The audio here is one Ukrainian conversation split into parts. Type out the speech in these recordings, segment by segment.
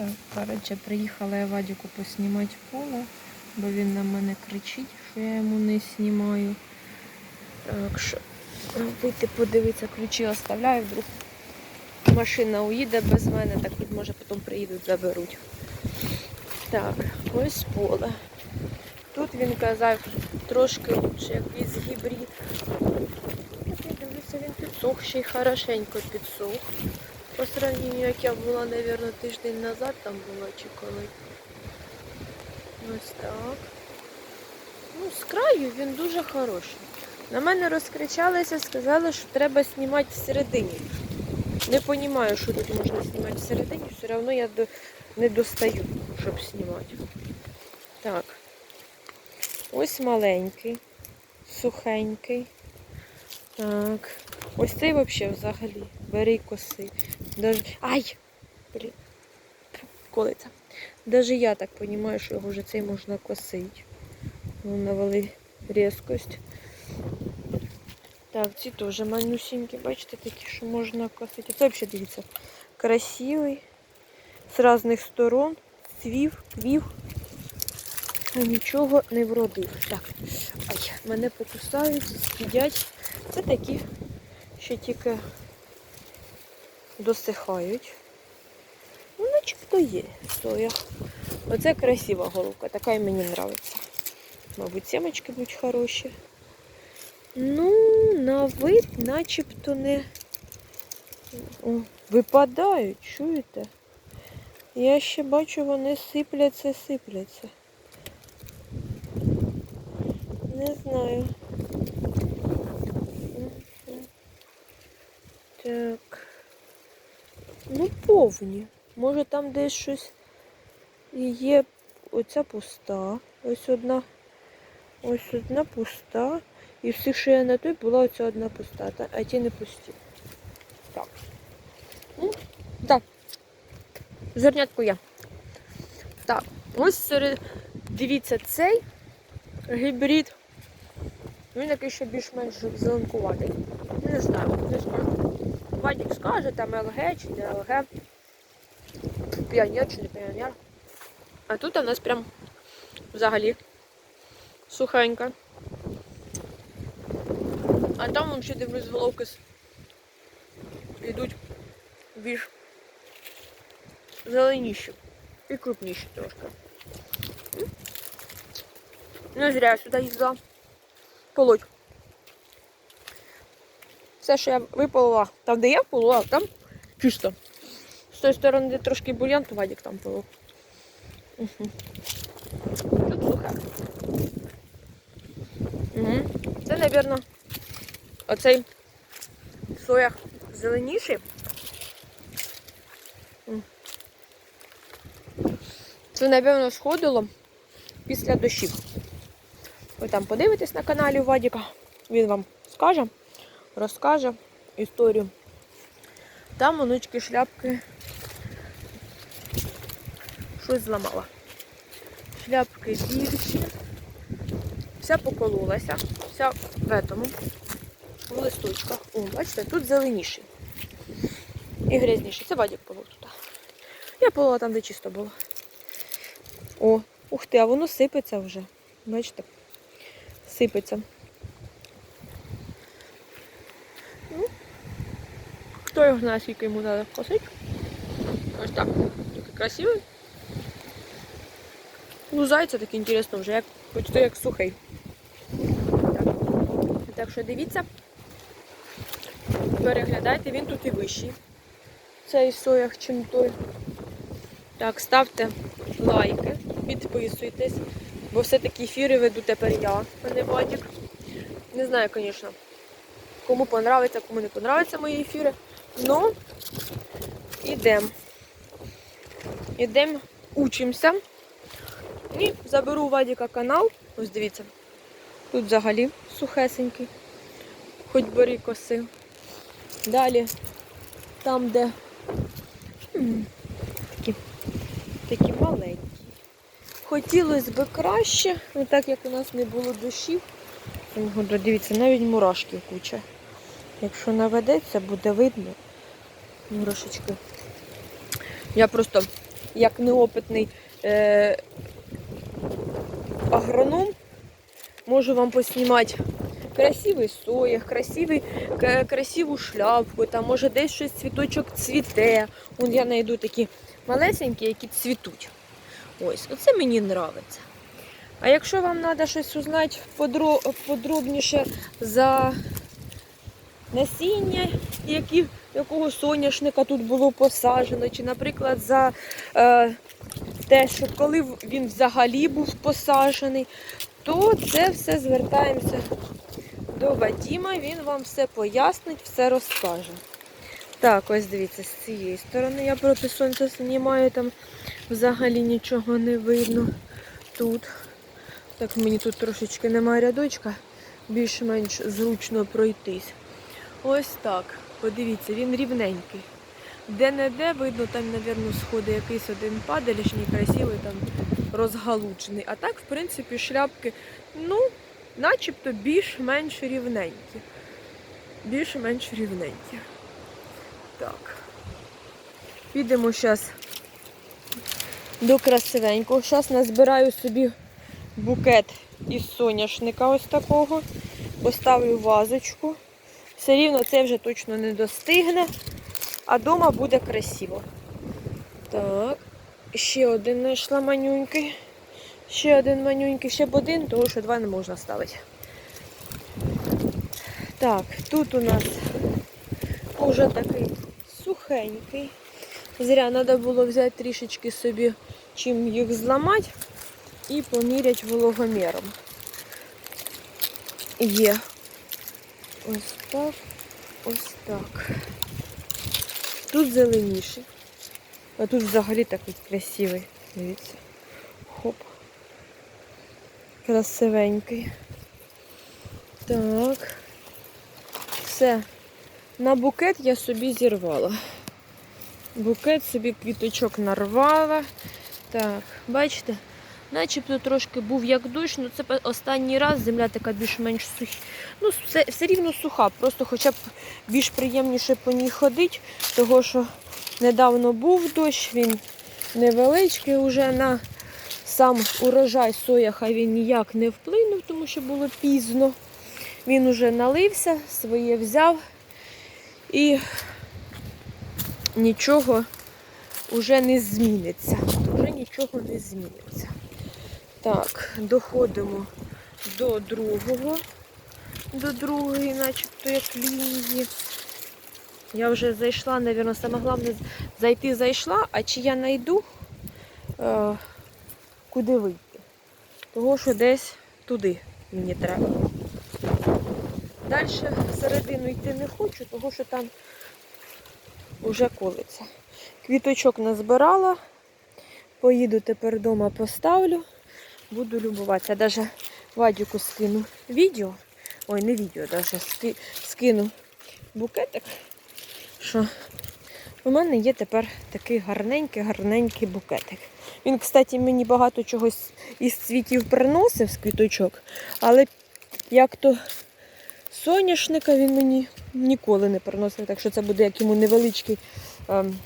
Так, коротше, приїхала я Вадіку поснімати поле, бо він на мене кричить, що я йому не знімаю. Так що вийти подивитися, ключі оставляю, вдруг машина уїде без мене, так тут може потім приїдуть, заберуть. Так, ось поле. Тут він казав трошки лучше, якийсь гібрид. Я дивлюся, він підсох, ще й хорошенько підсох. По сравнению, як я була, мабуть, тиждень назад там була чи коли. Ось так. Ну, з краю він дуже хороший. На мене розкричалися, сказали, що треба знімати всередині. Не розумію, що тут можна знімати всередині, все одно я не достаю, щоб знімати. Так. Ось маленький, сухенький. Так. Ось цей взагалі взагалі. Бери коси. Даже... Ай! Блін. Колиться. Даже я так розумію, що його вже цей можна косити. Ну, навели різкость. Так, ці теж манюсінькі, бачите, такі, що можна косити. Це взагалі дивіться. Красивий. З різних сторон. Цвів, квів. А нічого не вродив. Так. Ай, мене покусають, з'їдять. Це такі, що тільки досихають. Ну, начебто є соя. Оце красива голубка, така і мені подобається. Мабуть, сімочки будуть хороші. Ну, на вид начебто не О, випадають, чуєте? Я ще бачу, вони сипляться, сипляться. Не знаю. Так. Ну, повні. Може там десь щось є. Оця пуста. Ось одна. Ось одна пуста. І всіх, що я на той, була оця одна пуста, та- а ті не пусті. Так. Ну, так. Зернятку я. Так, ось серед. Дивіться, цей гібрид. Він такий ще більш-менш зеленкуватий. Не знаю, не скажу. Вадик скаже, там ЛГ чи не ЛГ. Піонер чи не піонер. А тут у нас прям взагалі сухенько. А там взагалі дивлюсь головки йдуть більш зеленіші і крупніші трошки. Не зря я сюди їздила полоть. Все, що я виполола, там, де я полола, там чисто. З тої сторони, де трошки бур'ян, то Вадик там полов. Угу. Тут сухе. Угу. Це, мабуть, оцей соях зеленіший. Це, напевно, сходило після дощів. Ви там подивитесь на каналі Вадіка, він вам скаже, розкаже історію. Там онучки шляпки щось зламала. Шляпки більші. Вся покололася, вся в этому, в листочках. О, бачите, тут зеленіший. І грязніший. Це Вадік полов тут. Я полола там, де чисто було. О, ух ти, а воно сипеться вже. Бачите? Сипеться. Хто його знає, скільки йому треба косити. Ось так. Такий красивий. Лузається так інтересно вже, як почти як сухий. Так. так що дивіться. Переглядайте, він тут і вищий. Цей соях, чим той. Так, ставте лайки, підписуйтесь, бо все-таки ефіри веду тепер я, а не Вадик. Не знаю, звісно, кому понравиться, кому не понравиться мої ефіри. Ну, ідемо. Ідемо, учимося. І заберу у Вадіка канал. Ось дивіться. Тут взагалі сухесенький. Хоч бери коси. Далі, там, де такі, такі маленькі. Хотілося б краще, але так як у нас не було цього дивіться, навіть мурашків куча. Якщо наведеться, буде видно мурашечки. Я просто як неопитний е, агроном, можу вам поснімати красивий соях, красивий, красиву шляпку, там може десь щось цвіточок цвіте. Вон я знайду такі малесенькі, які цвітуть. Ось, оце мені подобається. А якщо вам треба щось узнати подро- подробніше за насіння, які, якого соняшника тут було посаджено, чи, наприклад, за е, те, що коли він взагалі був посаджений, то це все звертаємося до Вадіма, він вам все пояснить, все розкаже. Так, ось дивіться, з цієї сторони я проти сонця знімаю, там взагалі нічого не видно. Тут. Так, мені тут трошечки немає рядочка, більш-менш зручно пройтись. Ось так. Подивіться, він рівненький. Де-не-де видно, там, мабуть, сходить якийсь один падалішній, красивий, там розгалучений. А так, в принципі, шляпки, ну, начебто більш-менш рівненькі. Більш-менш рівненькі. Так. Підемо зараз до красивенького. Зараз назбираю собі букет із соняшника ось такого. Поставлю вазочку. Все рівно це вже точно не достигне, а вдома буде красиво. Так, ще один знайшла манюнький. Ще один манюнький, ще б один, тому що два не можна ставити. Так, тут у нас уже такий сухенький. Зря треба було взяти трішечки собі, чим їх зламати і поміряти вологоміром. Є. Ось так, ось так. Тут зеленіший. А тут взагалі такий красивий. Дивіться. Хоп. Красивенький. Так. Все. На букет я собі зірвала. Букет собі квіточок нарвала. Так, бачите? Начебто трошки був як дощ, ну це останній раз земля така більш-менш суха. Ну, все, все рівно суха, просто хоча б більш приємніше по ній ходити, того що недавно був дощ, він невеличкий вже на сам урожай сояха він ніяк не вплинув, тому що було пізно. Він уже налився, своє взяв і нічого вже не зміниться. Вже нічого не зміниться. Так, доходимо до другого, до другої, начебто, як лінії. Я вже зайшла, мабуть, саме головне зайти зайшла, а чи я знайду, е, куди вийти. Того, що десь туди мені треба. Далі всередину йти не хочу, того що там вже колиться. Квіточок назбирала, поїду тепер вдома поставлю, буду любуватися. Навіть Вадіку скину відео. Ой, не відео, навіть скину букетик, що у мене є тепер такий гарненький-гарненький букетик. Він, кстати, мені багато чогось із цвітів приносив з квіточок, але як то соняшника він мені ніколи не приносив, так що це буде як йому невеличкий ем,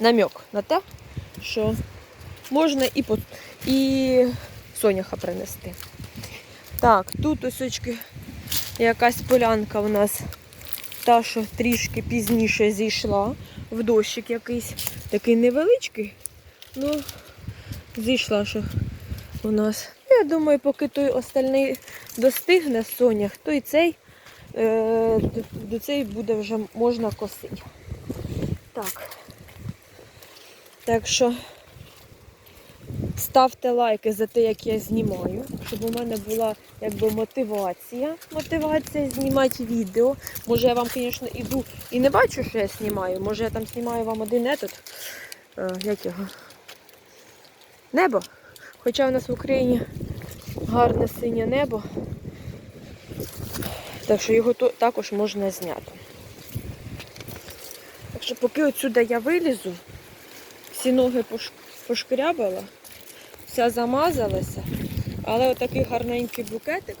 намек на те, що можна і, по, і соняха принести. Так, тут осочки якась полянка у нас та, що трішки пізніше зійшла в дощик якийсь такий невеличкий. Ну, зійшла, що у нас. Я думаю, поки той остальний достигне сонях, то і цей е, до, цей буде вже можна косити. Так. Так що ставте лайки за те, як я знімаю, щоб у мене була якби мотивація. Мотивація знімати відео. Може я вам, звісно, іду і не бачу, що я знімаю. Може я там знімаю вам один етот. Е, як його? Небо. Хоча у нас в Україні гарне синє небо. Так що його також можна зняти. Так що поки отсюди я вилізу, всі ноги пош- пошкрябала, вся замазалася, але отакий гарненький букетик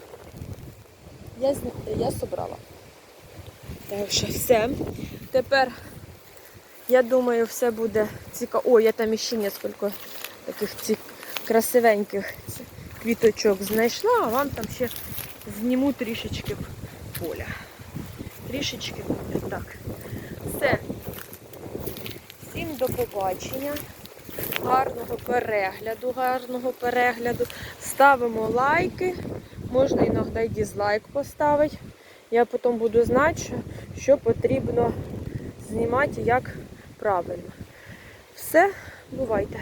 я, я собрала. Так що все. Тепер Я думаю, все буде цікаво. О, я там іще несколько таких цих красивеньких квіточок знайшла, а вам там ще зніму трішечки поля. Трішечки поля. Так. Все. Всім до побачення. Гарного перегляду, гарного перегляду. Ставимо лайки. Можна іноді дізлайк поставити. Я потім буду знати, що, потрібно знімати як правильно. Все, бувайте.